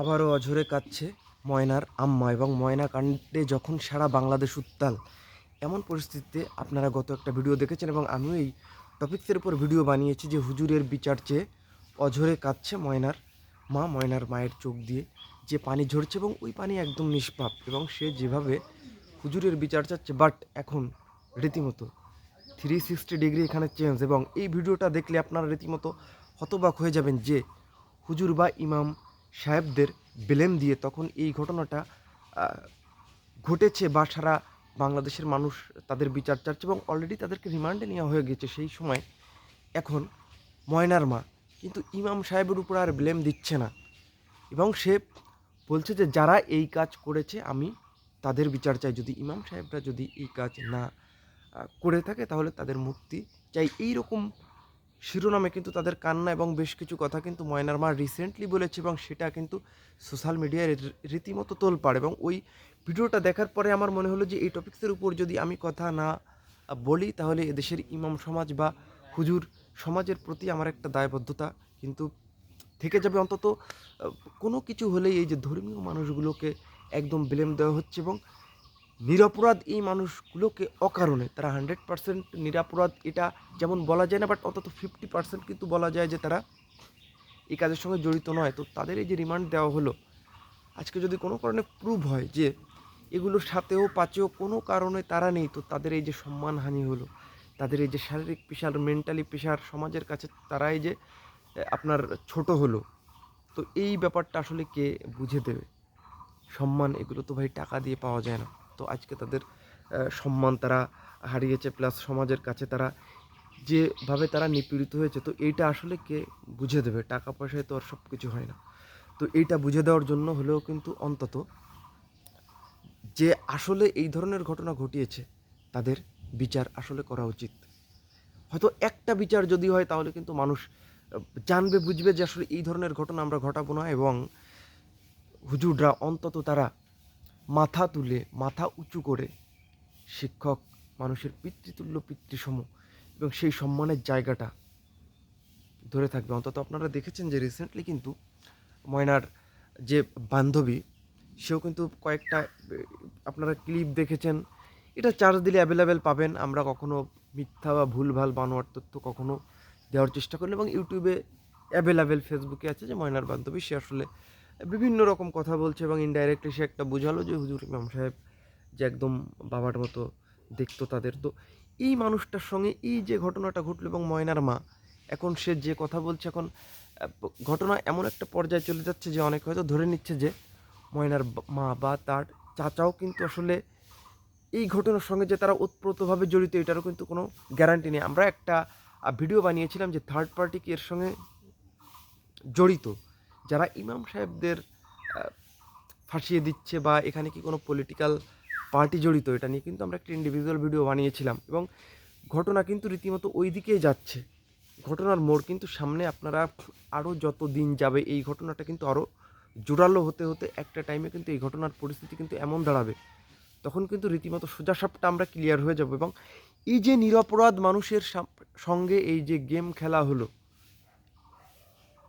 আবারও অঝরে কাচ্ছে ময়নার আম্মা এবং ময়না কাণ্ডে যখন সারা বাংলাদেশ উত্তাল। এমন পরিস্থিতিতে আপনারা গত একটা ভিডিও দেখেছেন এবং আমিও এই টপিক্সের উপর ভিডিও বানিয়েছি যে হুজুরের বিচার চেয়ে অঝরে কাচ্ছে ময়নার মা, ময়নার মায়ের চোখ দিয়ে। যে পানি ঝরছে এবং ওই পানি একদম নিষ্পাপ এবং সে যেভাবে হুজুরের বিচার চাচ্ছে, বাট এখন রীতিমতো থ্রি সিক্সটি ডিগ্রি এখানে চেঞ্জ এবং এই ভিডিওটা দেখলে আপনারা রীতিমতো হতবাক হয়ে যাবেন যে হুজুর বা ইমাম সাহেবদের বেলেম দিয়ে তখন এই ঘটনাটা ঘটেছে বা সারা বাংলাদেশের মানুষ তাদের বিচার চাচ্ছে এবং অলরেডি তাদেরকে রিমান্ডে নেওয়া হয়ে গেছে সেই সময়। এখন ময়নার মা কিন্তু ইমাম সাহেবের উপর আর ব্লেম দিচ্ছে না। এবং সে বলছে যে, যারা এই কাজ করেছে, আমি তাদের বিচার চাই। যদি ইমাম সাহেবরা যদি এই কাজ না করে থাকে, তাহলে তাদের মুক্তি চাই। এই রকম শিরোনামে কিন্তু তাদের কান্না এবং বেশ কিছু কথা কিন্তু ময়নার মা রিসেন্টলি বলেছে এবং সেটা কিন্তু সোশ্যাল মিডিয়ায় রীতিমতো তোলপাড় এবং ওই ভিডিওটা দেখার পরে আমার মনে হলো যে এই টপিক্সের উপর যদি আমি কথা না বলি তাহলে এদেশের ইমাম সমাজ বা হুজুর সমাজের প্রতি আমার একটা দায়বদ্ধতা কিন্তু থেকে যাবে। অন্তত কোনো কিছু হলেই এই যে ধর্মীয় মানুষগুলোকে একদম ব্লেম দেওয়া হচ্ছে এবং নিরপরাধ এই মানুষগুলোকে অকারণে, তারা হান্ড্রেড পার্সেন্ট নিরাপরাধ, এটা যেমন বলা যায় না বাট অন্তত ফিফটি পার্সেন্ট কিন্তু বলা যায় যে তারা এই কাজের সঙ্গে জড়িত নয়। তো তাদের এই যে রিমান্ড দেওয়া হলো, আজকে যদি কোনো কারণে প্রুভ হয় যে এগুলোর সাথেও পাচেও কোনো কারণে তারা নেই, তো তাদের এই যে সম্মানহানি হলো, তাদের এই যে শারীরিক পেশার মেন্টালি পেশার, সমাজের কাছে তারা এই যে আপনার ছোট হলো, তো এই ব্যাপারটা আসলে কে বুঝে দেবে? সম্মান, এগুলো তো ভাই টাকা দিয়ে পাওয়া যায় না। তো আজকে তাদের সম্মান তারা হারিয়েছে প্লাস সমাজের কাছে তারা যেভাবে তারা নিপীড়িত হয়েছে, তো এইটা আসলে কে বুঝে দেবে? টাকা পয়সায় তো আর সব কিছু হয় না। তো এইটা বুঝে দেওয়ার জন্য হলেও কিন্তু অন্তত যে আসলে এই ধরনের ঘটনা ঘটিয়েছে, তাদের বিচার আসলে করা উচিত। হয়তো একটা বিচার যদি হয়, তাহলে কিন্তু মানুষ জানবে, বুঝবে যে আসলে এই ধরনের ঘটনা আমরা ঘটাবো না এবং হুজুররা অন্তত তারা মাথা তুলে, মাথা উঁচু করে শিক্ষক মানুষের পিতৃতুল্য পিতৃসম এবং সেই সম্মানের জায়গাটা ধরে থাকবে। অন্তত আপনারা দেখেছেন যে রিসেন্টলি কিন্তু ময়নার যে বান্ধবী, সেও কিন্তু কয়েকটা, আপনারা ক্লিপ দেখেছেন। এটা চার্জ দিলে অ্যাভেলেবেল পাবেন। আমরা কখনো মিথ্যা বা ভুলভাল বানোয়ার তথ্য কখনো দেওয়ার চেষ্টা করি এবং ইউটিউবে অ্যাভেলেবেল ফেসবুকে আছে যে ময়নার বান্ধবী, সে আসলে বিভিন্ন রকম কথা বলছে এবং ইনডাইরেক্টলি সে একটা বোঝালো যে হুজুর ইমাম সাহেব যে একদম বাবার মতো দেখতো তাদের। তো এই মানুষটার সঙ্গে এই যে ঘটনাটা ঘটলো এবং ময়নার মা, এখন সে যে কথা বলছে এখন ঘটনা এমন একটা পর্যায়ে চলে যাচ্ছে যে অনেকে হয়তো ধরে নিচ্ছে যে ময়নার মা বা তার চাচাও কিন্তু আসলে এই ঘটনার সঙ্গে যে তারা ওতপ্রোতভাবে জড়িত, এটারও কিন্তু কোনো গ্যারান্টি নেই। আমরা একটা ভিডিও বানিয়েছিলাম যে থার্ড পার্টি কি এর সঙ্গে জড়িত। যারা ইমাম সাহেবদের ফাঁসিয়ে দিচ্ছে বা এখানে কি কোনো পলিটিক্যাল পার্টি জড়িত, এটা নিয়ে কিন্তু আমরা একটা ইন্ডিভিজুয়াল ভিডিও বানিয়েছিলাম এবং ঘটনা কিন্তু রীতিমতো ওই দিকেই যাচ্ছে। ঘটনার মোড় কিন্তু সামনে আপনারা আরও যত দিন যাবে এই ঘটনাটা কিন্তু আরও জোরালো হতে হতে একটা টাইমে কিন্তু এই ঘটনার পরিস্থিতি কিন্তু এমন দাঁড়াবে। তখন কিন্তু রীতিমতো সোজাসাপটা আমরা ক্লিয়ার হয়ে যাব এবং এই যে নিরপরাধ মানুষের সঙ্গে এই যে গেম খেলা হলো,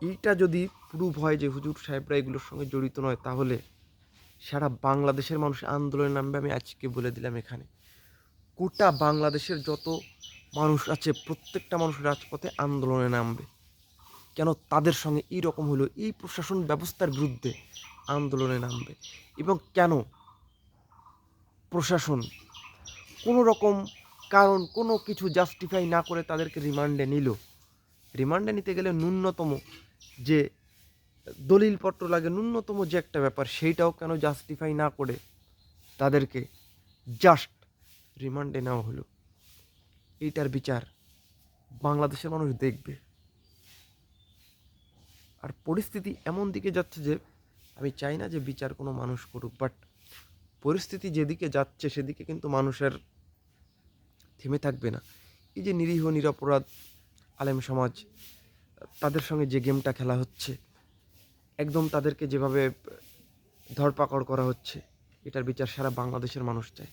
এইটা যদি প্রুভ হয় যে হুজুর সাহেবরা এগুলোর সঙ্গে জড়িত নয়, তাহলে সারা বাংলাদেশের মানুষ আন্দোলনে নামবে আমি আজকে বলে দিলাম এখানে। গোটা বাংলাদেশের যত মানুষ আছে, প্রত্যেকটা মানুষ রাজপথে আন্দোলনে নামবে। কেন? তাদের সঙ্গে এই রকম হলো এই প্রশাসন ব্যবস্থার বিরুদ্ধে আন্দোলনে নামবে। এবং কেন? প্রশাসন কোনো রকম কারণ, কোনো কিছু জাস্টিফাই না করে তাদেরকে রিমান্ডে নিল। রিমান্ডে নিতে গেলে ন্যূনতম যে দলিলপত্র লাগে, ন্যূনতম যে একটা ব্যাপার, সেইটাও কেন জাস্টিফাই না করে তাদেরকে জাস্ট রিমান্ডে নেওয়া হলো? এইটার বিচার বাংলাদেশের মানুষ দেখবে। আর পরিস্থিতি এমন দিকে যাচ্ছে যে, আমি চাই না যে বিচার কোনো মানুষ করুক বাট পরিস্থিতি যেদিকে যাচ্ছে, সেদিকে কিন্তু মানুষের থেমে থাকবে না। এই যে নিরীহ, নিরপরাধ আলেম সমাজ, তাদের সঙ্গে যে গেমটা খেলা হচ্ছে একদম তাদেরকে যেভাবে ধরপাকড় করা হচ্ছে এটার বিচার সারা বাংলাদেশের মানুষ চায়।